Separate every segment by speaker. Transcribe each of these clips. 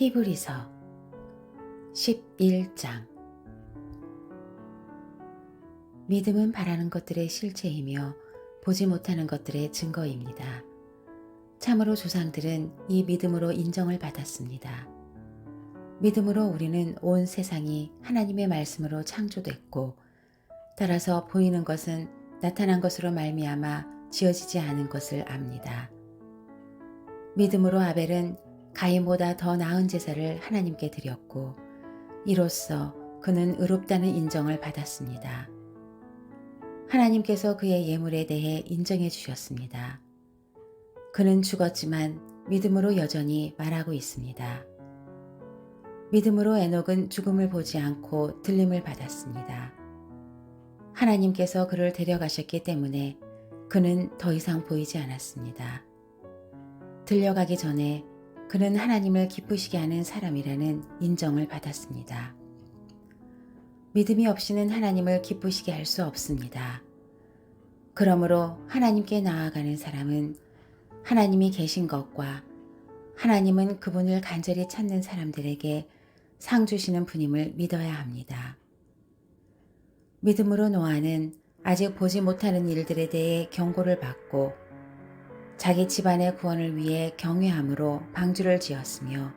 Speaker 1: 히브리서 11장 믿음은 바라는 것들의 실체이며 보지 못하는 것들의 증거입니다. 참으로 조상들은 이 믿음으로 인정을 받았습니다. 믿음으로 우리는 온 세상이 하나님의 말씀으로 창조됐고 따라서 보이는 것은 나타난 것으로 말미암아 지어지지 않은 것을 압니다. 믿음으로 아벨은 가인보다 더 나은 제사를 하나님께 드렸고 이로써 그는 의롭다는 인정을 받았습니다. 하나님께서 그의 예물에 대해 인정해 주셨습니다. 그는 죽었지만 믿음으로 여전히 말하고 있습니다. 믿음으로 에녹은 죽음을 보지 않고 들림을 받았습니다. 하나님께서 그를 데려가셨기 때문에 그는 더 이상 보이지 않았습니다. 들려가기 전에 그는 하나님을 기쁘시게 하는 사람이라는 인정을 받았습니다. 믿음이 없이는 하나님을 기쁘시게 할 수 없습니다. 그러므로 하나님께 나아가는 사람은 하나님이 계신 것과 하나님은 그분을 간절히 찾는 사람들에게 상 주시는 분임을 믿어야 합니다. 믿음으로 노아는 아직 보지 못하는 일들에 대해 경고를 받고 자기 집안의 구원을 위해 경외함으로 방주를 지었으며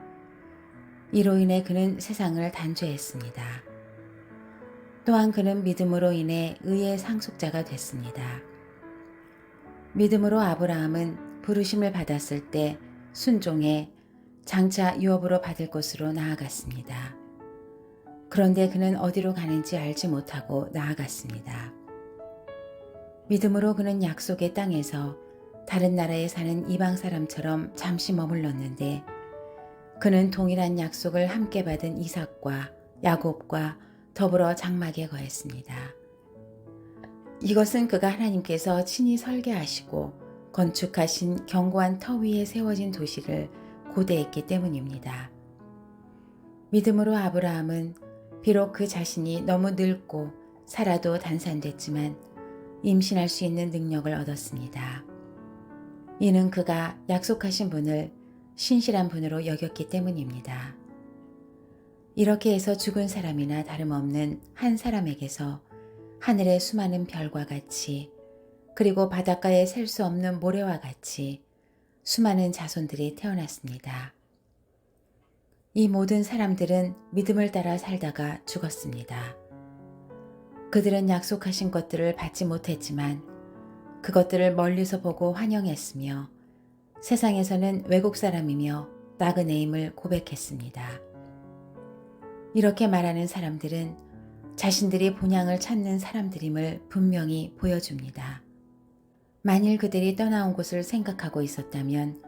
Speaker 1: 이로 인해 그는 세상을 단죄했습니다. 또한 그는 믿음으로 인해 의의 상속자가 됐습니다. 믿음으로 아브라함은 부르심을 받았을 때 순종해 장차 유업으로 받을 곳으로 나아갔습니다. 그런데 그는 어디로 가는지 알지 못하고 나아갔습니다. 믿음으로 그는 약속의 땅에서 다른 나라에 사는 이방 사람처럼 잠시 머물렀는데 그는 동일한 약속을 함께 받은 이삭과 야곱과 더불어 장막에 거했습니다. 이것은 그가 하나님께서 친히 설계하시고 건축하신 견고한 터 위에 세워진 도시를 고대했기 때문입니다. 믿음으로 아브라함은 비록 그 자신이 너무 늙고 살아도 단산됐지만 임신할 수 있는 능력을 얻었습니다. 이는 그가 약속하신 분을 신실한 분으로 여겼기 때문입니다. 이렇게 해서 죽은 사람이나 다름없는 한 사람에게서 하늘의 수많은 별과 같이 그리고 바닷가에 셀 수 없는 모래와 같이 수많은 자손들이 태어났습니다. 이 모든 사람들은 믿음을 따라 살다가 죽었습니다. 그들은 약속하신 것들을 받지 못했지만 그것들을 멀리서 보고 환영했으며 세상에서는 외국 사람이며 나그네임을 고백했습니다. 이렇게 말하는 사람들은 자신들이 본향을 찾는 사람들임을 분명히 보여줍니다. 만일 그들이 떠나온 곳을 생각하고 있었다면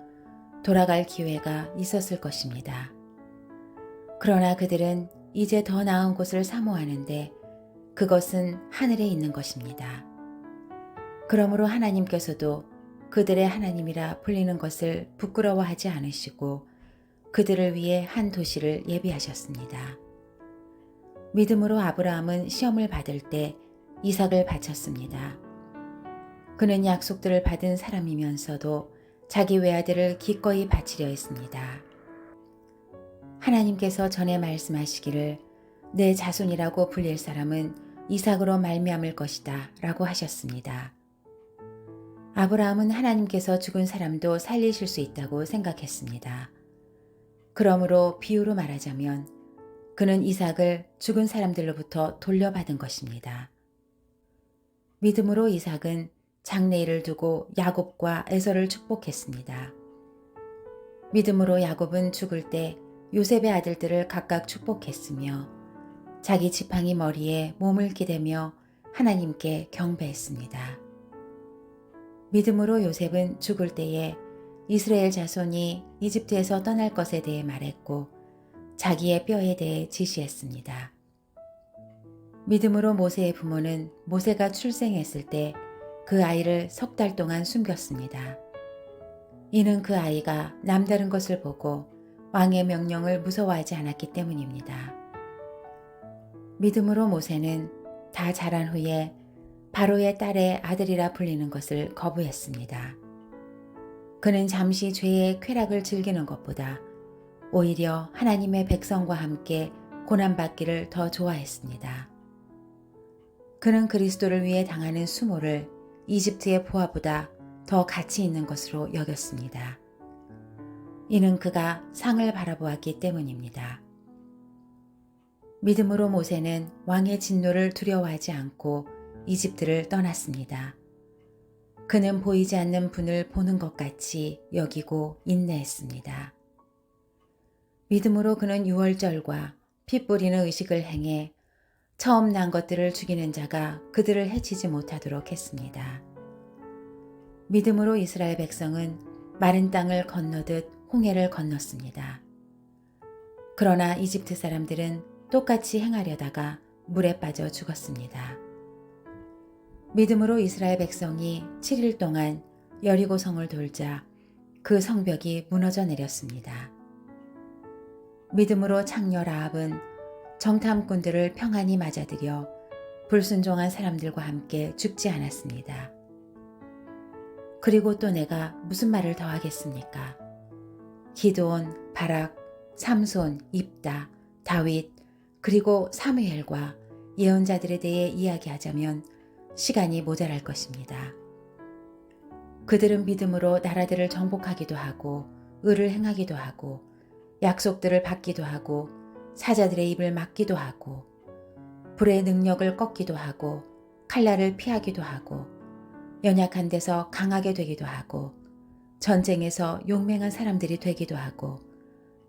Speaker 1: 돌아갈 기회가 있었을 것입니다. 그러나 그들은 이제 더 나은 곳을 사모하는데 그것은 하늘에 있는 것입니다. 그러므로 하나님께서도 그들의 하나님이라 불리는 것을 부끄러워하지 않으시고 그들을 위해 한 도시를 예비하셨습니다. 믿음으로 아브라함은 시험을 받을 때 이삭을 바쳤습니다. 그는 약속들을 받은 사람이면서도 자기 외아들을 기꺼이 바치려 했습니다. 하나님께서 전에 말씀하시기를 내 자손이라고 불릴 사람은 이삭으로 말미암을 것이다 라고 하셨습니다. 아브라함은 하나님께서 죽은 사람도 살리실 수 있다고 생각했습니다. 그러므로 비유로 말하자면 그는 이삭을 죽은 사람들로부터 돌려받은 것입니다. 믿음으로 이삭은 장래일을 두고 야곱과 에서를 축복했습니다. 믿음으로 야곱은 죽을 때 요셉의 아들들을 각각 축복했으며 자기 지팡이 머리에 몸을 기대며 하나님께 경배했습니다. 믿음으로 요셉은 죽을 때에 이스라엘 자손이 이집트에서 떠날 것에 대해 말했고 자기의 뼈에 대해 지시했습니다. 믿음으로 모세의 부모는 모세가 출생했을 때 그 아이를 석 달 동안 숨겼습니다. 이는 그 아이가 남다른 것을 보고 왕의 명령을 무서워하지 않았기 때문입니다. 믿음으로 모세는 다 자란 후에 바로의 딸의 아들이라 불리는 것을 거부했습니다. 그는 잠시 죄의 쾌락을 즐기는 것보다 오히려 하나님의 백성과 함께 고난받기를 더 좋아했습니다. 그는 그리스도를 위해 당하는 수모를 이집트의 보아보다 더 가치 있는 것으로 여겼습니다. 이는 그가 상을 바라보았기 때문입니다. 믿음으로 모세는 왕의 진노를 두려워하지 않고 이집트를 떠났습니다. 그는 보이지 않는 분을 보는 것 같이 여기고 인내했습니다. 믿음으로 그는 유월절과 피 뿌리는 의식을 행해 처음 난 것들을 죽이는 자가 그들을 해치지 못하도록 했습니다. 믿음으로 이스라엘 백성은 마른 땅을 건너듯 홍해를 건넜습니다. 그러나 이집트 사람들은 똑같이 행하려다가 물에 빠져 죽었습니다. 믿음으로 이스라엘 백성이 7일 동안 여리고 성을 돌자 그 성벽이 무너져 내렸습니다. 믿음으로 창녀 라합은 정탐꾼들을 평안히 맞아들여 불순종한 사람들과 함께 죽지 않았습니다. 그리고 또 내가 무슨 말을 더 하겠습니까? 기도온, 바락, 삼손, 입다, 다윗, 그리고 사무엘과 예언자들에 대해 이야기하자면 시간이 모자랄 것입니다. 그들은 믿음으로 나라들을 정복하기도 하고 의를 행하기도 하고 약속들을 받기도 하고 사자들의 입을 막기도 하고 불의 능력을 꺾기도 하고 칼날을 피하기도 하고 연약한 데서 강하게 되기도 하고 전쟁에서 용맹한 사람들이 되기도 하고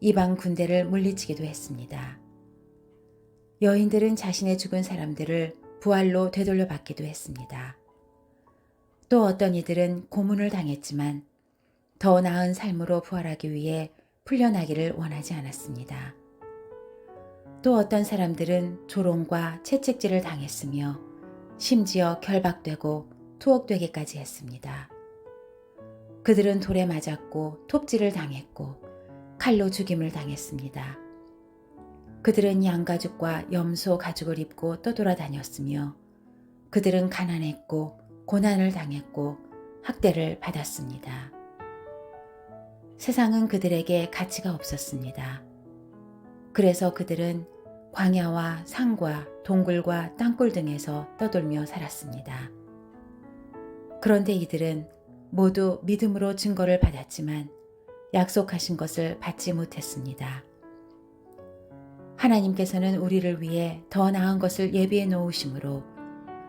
Speaker 1: 이방 군대를 물리치기도 했습니다. 여인들은 자신의 죽은 사람들을 부활로 되돌려 받기도 했습니다. 또 어떤 이들은 고문을 당했지만 더 나은 삶으로 부활하기 위해 풀려나기를 원하지 않았습니다. 또 어떤 사람들은 조롱과 채찍질을 당했으며 심지어 결박되고 투옥되기까지 했습니다. 그들은 돌에 맞았고 톱질을 당했고 칼로 죽임을 당했습니다. 그들은 양가죽과 염소 가죽을 입고 떠돌아다녔으며 그들은 가난했고 고난을 당했고 학대를 받았습니다. 세상은 그들에게 가치가 없었습니다. 그래서 그들은 광야와 산과 동굴과 땅굴 등에서 떠돌며 살았습니다. 그런데 이들은 모두 믿음으로 증거를 받았지만 약속하신 것을 받지 못했습니다. 하나님께서는 우리를 위해 더 나은 것을 예비해 놓으심으로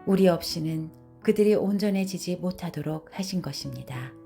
Speaker 1: 우리 없이는 그들이 온전해지지 못하도록 하신 것입니다.